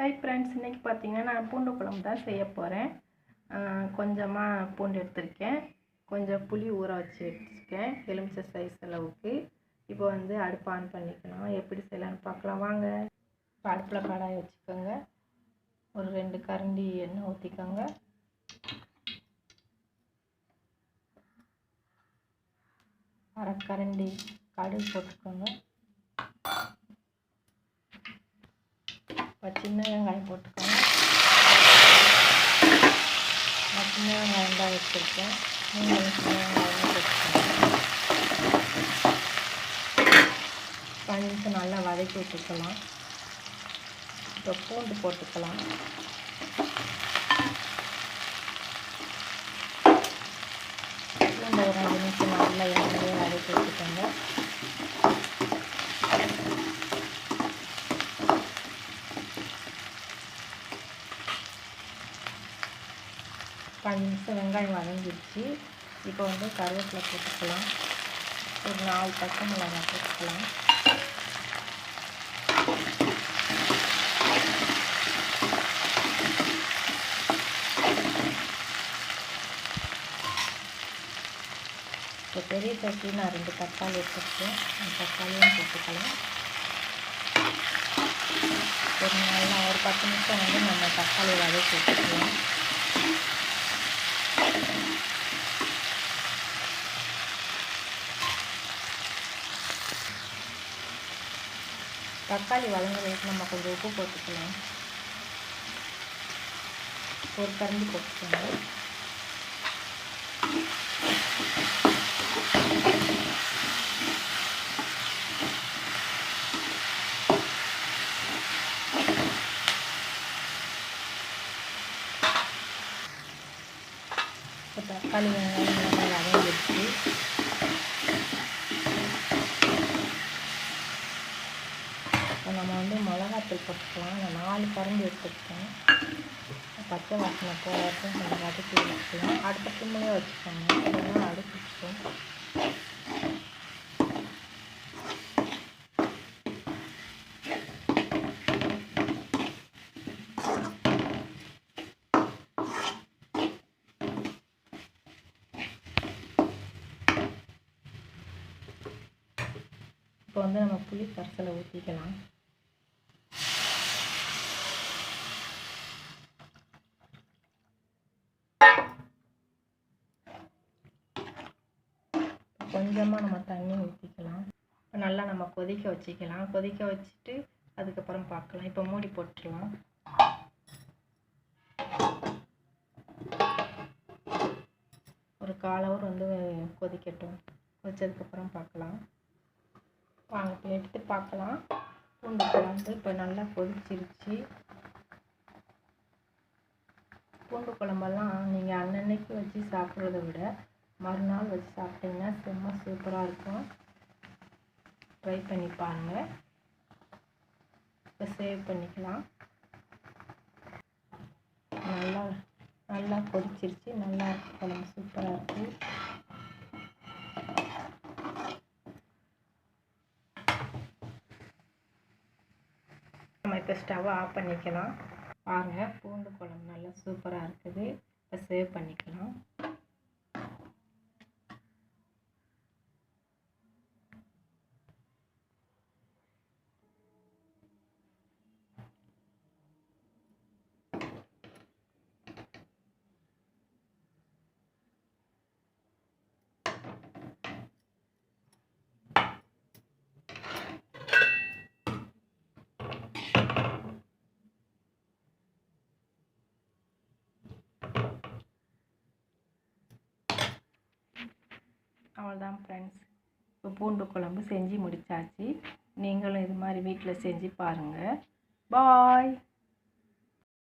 Hi friends இன்றைக்கி பார்த்தீங்கன்னா நான் பூண்டு குழம்பு தான் செய்ய போகிறேன் கொஞ்சமாக பூண்டு எடுத்திருக்கேன். கொஞ்சம் புளி ஊற வச்சு எடுத்துருக்கேன். எலுமிச்சை சைஸ் அளவுக்கு. இப்போ வந்து அடுப்பு ஆன் பண்ணிக்கலாம் எப்படி செய்யலான்னு பார்க்கலாம் வாங்க. இப்போ அடுப்பில் கடாய் வச்சுக்கோங்க. ஒரு ரெண்டு கரண்டி எண்ணெய் ஊற்றிக்கோங்க அரை கரண்டி கடுகு போட்டுக்கோங்க. இப்போ சின்ன வெங்காயம் போட்டுக்கோங்க. நான் சின்ன வெங்காயம் தான் வச்சுருக்கேன். நீங்களும் சின்ன வெங்காயம் போட்டுக்கோங்க அஞ்சு நல்லா வதக்கி விட்டுக்கலாம். இப்போ பூண்டு போட்டுக்கலாம் பூண்டு ஒரு அஞ்சு நிமிஷம் நல்லா எண்ணெயே வதக்கி விட்டுக்கோங்க அஞ்சு நிமிஷம் வெங்காயம் வதங்கிடுச்சு. இப்போ வந்து கருவேப்பிலை போட்டுக்கலாம். ஒரு நாலு பச்சை மிளகாய் போட்டுக்கலாம். இப்போ பெரிய சட்டி நான் ரெண்டு தக்காளி எடுத்துருக்கேன். தக்காளியும் போட்டுக்கலாம். ஒரு நல்லா ஒரு பத்து நிமிஷம் வந்து நம்ம தக்காளி வதக்கி வச்சுக்கலாம். தக்காளி வதங்குறதுக்கு நம்ம கொஞ்சம் உப்பு போட்டுக்கலாம். ஒரு கரண்டி போட்டுக்கோங்க. இப்போ தக்காளி வெங்காயம் நல்லா வதங்கிடுச்சு இப்போ நம்ம வந்து மிளகாத்தூள் போட்டுக்கலாம் நான் நாலு கரண்டி எடுத்துக்கிட்டேன் பச்சை வாசனை போகிறதும் கொஞ்சம் வதக்கி வச்சுக்கலாம் அடுத்த சிம்மிலே வச்சுக்கோங்க. இல்லைன்னா அடுப்பிச்சிடும் இப்போ வந்து நம்ம புளி கரைசலை ஊற்றிக்கலாம் கொஞ்சமாக நம்ம தண்ணி ஊற்றிக்கலாம் இப்போ நல்லா நம்ம கொதிக்க வச்சுக்கலாம். கொதிக்க வச்சுட்டு அதுக்கப்புறம் பார்க்கலாம். இப்போ மூடி போட்டுடலாம். ஒரு கால் ஹவர் வந்து கொதிக்கட்டும். கொதிச்சதுக்கப்புறம் பார்க்கலாம். வாங்க இப்போ எடுத்து பார்க்கலாம். பூண்டு குழம்பு இப்போ நல்லா கொதிச்சிருச்சு. பூண்டு குழம்பெல்லாம் நீங்கள் அன்னன்னைக்கு வச்சு சாப்பிட்றத விட மறுநாள் வச்சு சாப்பிட்டிங்கன்னா செம்ம சூப்பராக இருக்கும். ட்ரை பண்ணி பாருங்கள் இப்போ சேவ் பண்ணிக்கலாம். நல்லா நல்லா கொதிச்சிருச்சு. நல்லா இருக்கு குழம்பு. சூப்பராக இருக்குது நம்ம இப்போ ஸ்டவ் ஆஃப் பண்ணிக்கலாம். பாருங்கள் பூண்டு குழம்பு நல்லா சூப்பராக இருக்குது. இப்போ சேவ் பண்ணிக்கலாம். அவ்வளோதான் ஃப்ரெண்ட்ஸ் இப்போ பூண்டு குழம்பு செஞ்சு முடித்தாச்சு நீங்களும் இது மாதிரி வீட்டில் செஞ்சு பாருங்கள் பாய்